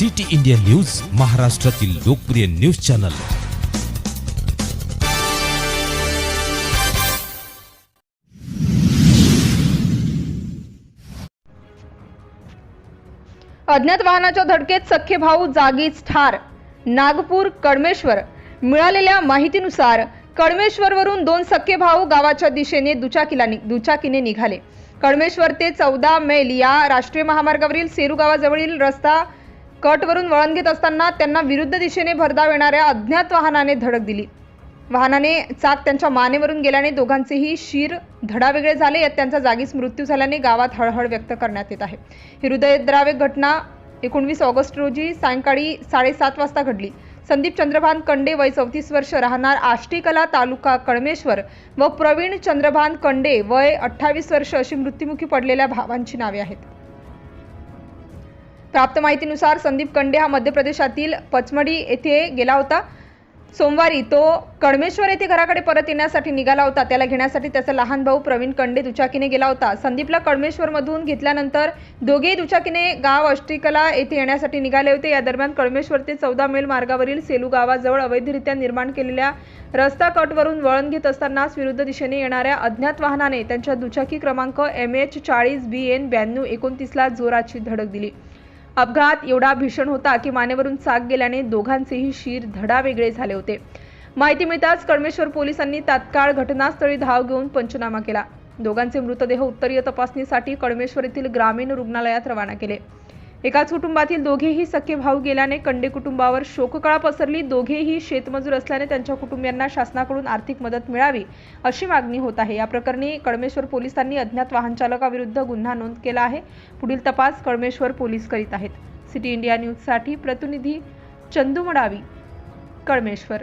City India news महाराष्ट्रातील लोकप्रिय news channel. अज्ञात वाहनाच्या धडकेत सख्खे भाऊ जागीच ठार. नागपूर कडमेश्वर मिळालेल्या माहितीनुसार कडमेश्वरवरून दोन सख्खे भाऊ गावाच्या दिशेने दुचाकीला दुचाकीने निघाले. कडमेश्वर ते चौदा मैल या राष्ट्रीय महामार्गावरील सेरू गावाजवळील रस्ता कटवरून वळण घेत असताना त्यांना विरुद्ध दिशेने भरधाव येणाऱ्या अज्ञात वाहनाने धडक दिली. वाहनाने चाक त्यांच्या मानेवरून गेल्याने दोघांचेही शिर धडावेगळे झाले यात त्यांचा जागीच मृत्यू झाल्याने गावात हळहळ व्यक्त करण्यात येत आहे. ही हृदयद्रावक घटना एकोणवीस ऑगस्ट रोजी सायंकाळी साडेसात वाजता घडली. संदीप चंद्रभान कंडे वय चौतीस वर्ष राहणार आष्टीकला तालुका कळमेश्वर व प्रवीण चंद्रभान कंडे वय अठ्ठावीस वर्ष अशी मृत्युमुखी पडलेल्या भावांची नावे आहेत. प्राप्त माहितीनुसार संदीप कंडे हा मध्य प्रदेशातील पचमडी येथे गेला होता. सोमवारी तो कडमेश्वर येथे घराकडे परत येण्यासाठी निघाला होता. त्याला घेण्यासाठी त्याचा लहान भाऊ प्रवीण कंडे दुचाकीने गेला होता. संदीपला कडमेश्वरमधून घेतल्यानंतर दोघेही दुचाकीने गाव अष्टिकला येथे येण्यासाठी निघाले होते. या दरम्यान कडमेश्वर ते चौदा मेल मार्गावरील सेलू गावाजवळ अवैधरित्या निर्माण केलेल्या रस्ता कटवरून वळण घेत असतानाच विरुद्ध दिशेने येणाऱ्या अज्ञात वाहनाने त्यांच्या दुचाकी क्रमांक एम एच चाळीस बी एन ब्याण्णव एकोणतीसला जोराची धडक दिली. अपघात एवढा भीषण होता की मानेवरून चाक गेल्याने दोघांचेही शीर धडा वेगळे झाले होते. माहिती मिळताच कडमेश्वर पोलिसांनी तात्काळ घटनास्थळी धाव घेऊन पंचनामा केला. दोघांचे मृतदेह उत्तरीय तपासणीसाठी कडमेश्वर येथील ग्रामीण रुग्णालयात रवाना केले. एकाच कुटुंबातील दोघेही सख्खे भाऊ गेल्याने कंडे कुटुंबावर शोककळा पसरली. दोघेही शेतमजूर असल्याने त्यांच्या कुटुंबियांना शासनाकडून आर्थिक मदत मिळावी अशी मागणी होत आहे. या प्रकरणी कळमेश्वर पोलिसांनी अज्ञात वाहन चालकाविरुद्ध गुन्हा नोंद केला आहे. पुढील तपास कळमेश्वर पोलीस करीत आहेत. सिटी इंडिया न्यूजसाठी प्रतिनिधी चंदू मडावी कळमेश्वर.